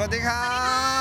สวัสดีครั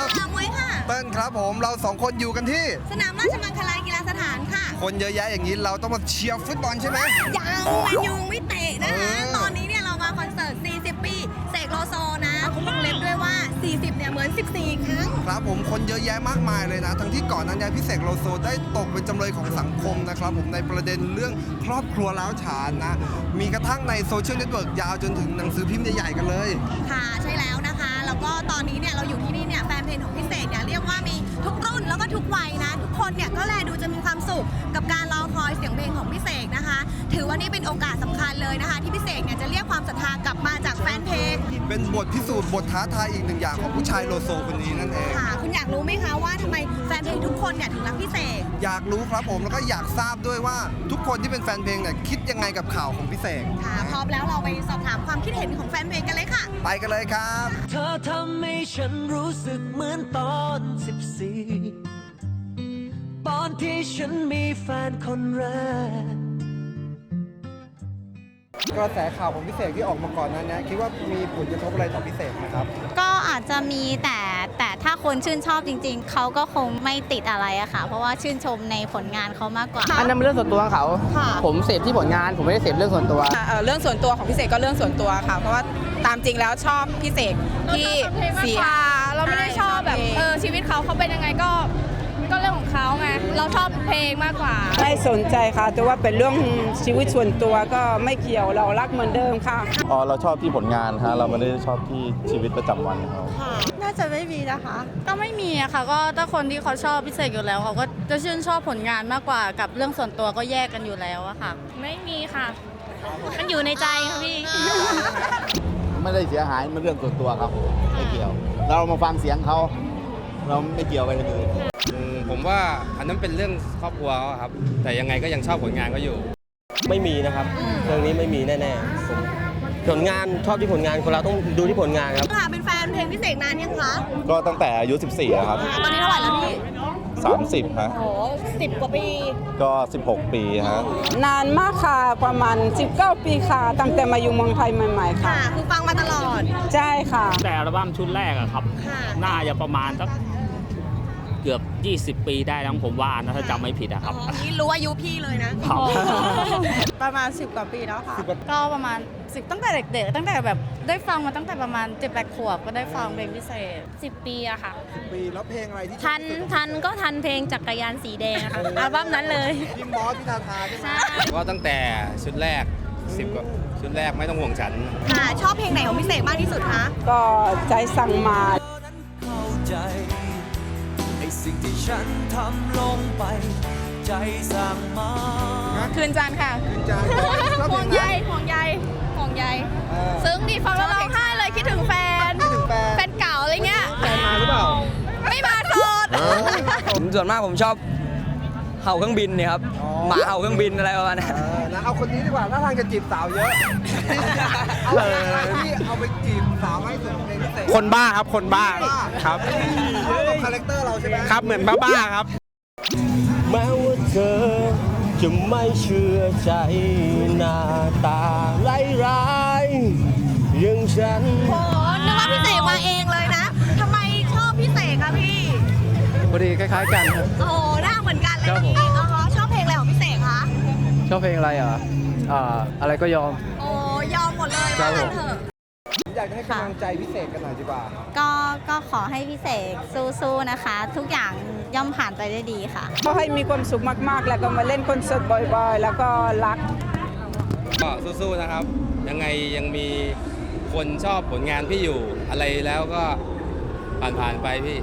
บค่ะมวยค่ะ เติ้ลครับผมเราสองคนอยู่กันที่ สนามราชมังคลากีฬาสถานค่ะ คนเยอะแยะอย่างนี้เราต้องมาเชียร์ฟุตบอลใช่ไหม ยังแมนยูไม่เตะนะคะเออตอนนี้เนี่ยเรามาคอนเสิร์ต 40 ปีเสกโลโซนะเขาวงเล็บด้วยว่า 40 เนี่ยเหมือน 14 ครั้ง ครับผมคนเยอะแยะมากมายเลยนะ ทั้งที่ก่อนหนั้นเนี่ยพี่เสกโลโซได้ตกเป็นจำเลยของสังคมนะครับผมในประเด็นเรื่องครอบครัวล้าวฉานนะ มีกระทั่งในโซเชียลเน็ตเวิร์กยาวจนถึงหนังสือพิมพ์ใหญ่ๆกันเลย ค่ะ ใช่แล้วนะคะแล้ว ก็ตอนนี้เนี่ยเราอยู่ที่นี่เนี่ยแฟนเพลงของพี่เศษเนี่ยเรียกว่ามี ทุกรุ่นแล้วก็ทุกวัยนะ ทุกคนเนี่ยก็แลดูจะมีความสุขกับการรอคอยเสียงเพลงของพี่เสกนะคะ ถือว่านี่เป็นโอกาสสำคัญเลยนะคะ ที่พี่เสกเนี่ยจะเรียกความศรัทธากลับมาจากแฟนเพลงเป็นบทพิสูจน์บทท้าทายอีกหนึ่งอย่างของผู้ชายโลโซคนนี้นั่นเอง ค่ะ คุณอยากรู้ไหมคะว่าทำไมแฟนเพลงทุกคนเนี่ยถึงรักพี่เสก อยากรู้ครับผมแล้วก็อยากทราบด้วยว่าทุกคนที่เป็นแฟนเพลงเนี่ยคิดยังไงกับข่าวของพี่เสกค่ะ พร้อมแล้วเราไปสอบถามความคิดเห็นของแฟนเพลงกันเลยค่ะ ไปกันเลยครับ เธอทำให้ฉันรู้สึกเหมือนตอนสิบสี่ตอนที่ฉันมีแฟนคนแรก กระแสข่าวของพี่เสกที่ออกมาก่อนหนั้นเนี่ยคิดว่ามีผลกระทบอะไรต่อพี่เสกไหมครับ ก็อาจจะมีแต่แต่ถ้าคนชื่นชอบจริง ๆ เขาก็คงไม่ติดอะไรอะค่ะ เพราะว่าชื่นชมในผลงานเขามากกว่า อันนั้นเป็นเรื่องส่วนตัวของเขา ค่ะ ผมเสพที่ผลงาน ผมไม่ได้เสพเรื่องส่วนตัวเอ่อเรื่องส่วนตัวของพี่เสกก็เรื่องส่วนตัวค่ะ เพราะว่าตามจริงแล้วชอบพี่เสกที่เสีย เราไม่ได้ชอบแบบเออชีวิตเขาเขาเป็นยังไงก็ก็เรื่องของเขาไงเราชอบเพลงมากกว่า ไม่สนใจค่ะ แต่ว่าเป็นเรื่องชีวิตส่วนตัวก็ไม่เกี่ยวเรารักเหมือนเดิมค่ะอ๋อเราชอบที่ผลงานฮะเราไม่ได้ชอบที่ชีวิตประจำวันเขาน่าจะไม่มีนะคะ ก็ไม่มีอะค่ะ ก็ถ้าคนที่เขาชอบพิเศษอยู่แล้วเขาก็จะชื่นชอบผลงานมากกว่ากับเรื่องส่วนตัวก็แยกกันอยู่แล้วอะค่ะ ไม่มีค่ะ มันอยู่ในใจค่ะพี่ ไม่ได้เสียหายมันเรื่องส่วนตัวครับไม่เกี่ยว เรามาฟังเสียงเขา เราไม่เกี่ยวกับอย่างอื่นอืมผมว่าอันนั้นเป็นเรื่องครอบครัวเขาครับ แต่ยังไงก็ยังชอบผลงานเขาอยู่ ไม่มีนะครับเรื่องนี้ไม่มีแน่ๆผมผลงานชอบที่ผลงานคนเราต้องดูที่ผลงานครับค่ะเป็นแฟนเพลงพี่เสกนานยังคะก็ตั้งแต่อายุ 14อะครับ ตอนนี้เท่าไหร่แล้วพี่ 30ฮะโอ้สิบกว่าปี ก็ 16 ปีฮะ นานมากค่ะประมาณ 19 ปีค่ะ ตั้งแต่มาอยู่เมืองไทยใหม่ ๆ ค่ะ ค่ะ คือฟังมาตลอด ใช่ค่ะ แต่อัลบั้มชุดแรกอะครับ ค่ะ น่าจะประมาณสัก เกือบ 20 ปีได้แล้วผมว่านะถ้าจำไม่ผิดอะครับอ๋อนี่รู้อายุพี่เลยนะ ครับ ประมาณ 10 กว่าปีแล้วค่ะ ก็ประมาณสิตั้งแต่เด็กๆ ตั้งแต่แบบได้ฟังมาตั้งแต่ประมาณ7จ็ดแปดขวบก็ได้ฟังเพลงพิเศษ10ปีอะค่ะ ปีแล้วเพลงอะไรที่ชอบทันที่สุดทันก็ทันเพลงจักรยานสีแดงอะค่ะอัลบั้มนั้นเลยพี่มอสพี่ทาทาใช่ไหมก็ตั้งแต่ชุดแรก10กว่าชุดแรกไม่ต้องห่วงฉัน ค่ะ ชอบเพลงไหนของพี่เสกมากที่สุดคะ ก็ใจสั่งมา เข้าใจใน สิ่งที่ฉันทำลงไป ใจสั่งมาคืนจันทร์ค่ะคุณจานชอบเพห่ลวงงไหนใยห่วงใยห่วงใยเออซึ้งดิฟังแล้วร้องไห้เลยคิดถึงแฟน คิดถึงแฟนแฟนเก่าอะไรเงี้ย แฟนมาหรือเปล่า ไม่มาโสด ผมส่วนมากผมชอบเห่าเครื่องบินเนี่ยครับอ๋อ หมาเห่าเครื่องบินอะไรประมาณนั้น เออนะเอาคนนี้ดีกว่าถ้าทางจะจีบสาวเยอะ เอาอะไรที่เอาไปจีบสาวให้สุดเพลงพิเศษคนบ้าครับคนบ้าครับ เข้ากับคาแรคเตอร์เราใช่ไหมครับเหมือนบ้าบ้าๆครับ แม้ว่าเธอจะไม่เชื่อใจหน้าตาร้ายๆอย่างฉัน โอ้นึกว่าพี่เสกมาเองเลยนะ ทำไมชอบพี่เสกคะพี่ พอดีคล้ายๆกันครับ โอ้หน้าเห ชอบเพลงอะไรอะอ่าอะไรก็ยอม โอ้ยอมหมดเลยครัว่าบผม งั้นเถอะผมอยากจะให้กำลังใจพิเศษกันหน่อยดีกว่า ก็ก็ขอให้พิเศษสู้ๆนะคะ ทุกอย่างย่อมผ่านไปได้ดีค่ะ ก็ให้มีความสุขมาก ๆ แล้วก็มาเล่นคอนเสิร์ตบ่อย ๆ แล้วก็รัก ก็สู้ๆนะครับ ยังไงยังมีคนชอบผลงานพี่อยู่อะไรแล้วก็ผ่านๆไปพี่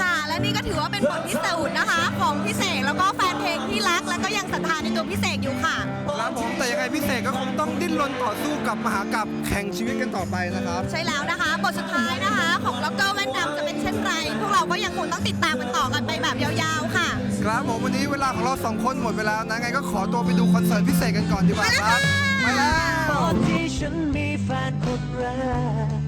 ค่ะ และนี่ก็ถือว่าเป็นบทพิสูจน์นะคะ ของพี่เสกแล้วก็แฟนเพล งที่รักแล้วก็ยังศรัทธาในตัวพี่เสกอยู่ค่ะ ครับผมแต่ยังไงพิเศษก็คงต้องดิ้นรนต่อสู้กับมหากราบแข่งชีวิตกันต่อไปนะครับ ใช่แล้วนะคะ บทสุดท้ายนะคะ ของล็อกเกอร์แว่นดำจะเป็นเช่นไร พวกเราก็ยังคงต้องติดตามกันต่อกันไปแบบยาวๆค่ะ ครับผมวันนี้เวลาของเราสองคนหมดไปแล้วนะไงก็ขอตัวไปดูคอนเสิร์ตพิเศษกันก่อนดีกว่าครับไปแล้ว ตอนที่ฉันมีแฟนคนแรก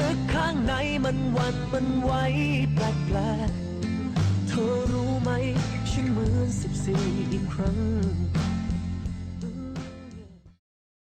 ลึกๆข้างในมันหวันมันไหวแปลกๆเธอรู้ไหม ฉันเหมือนสิบสี่อีกครั้ง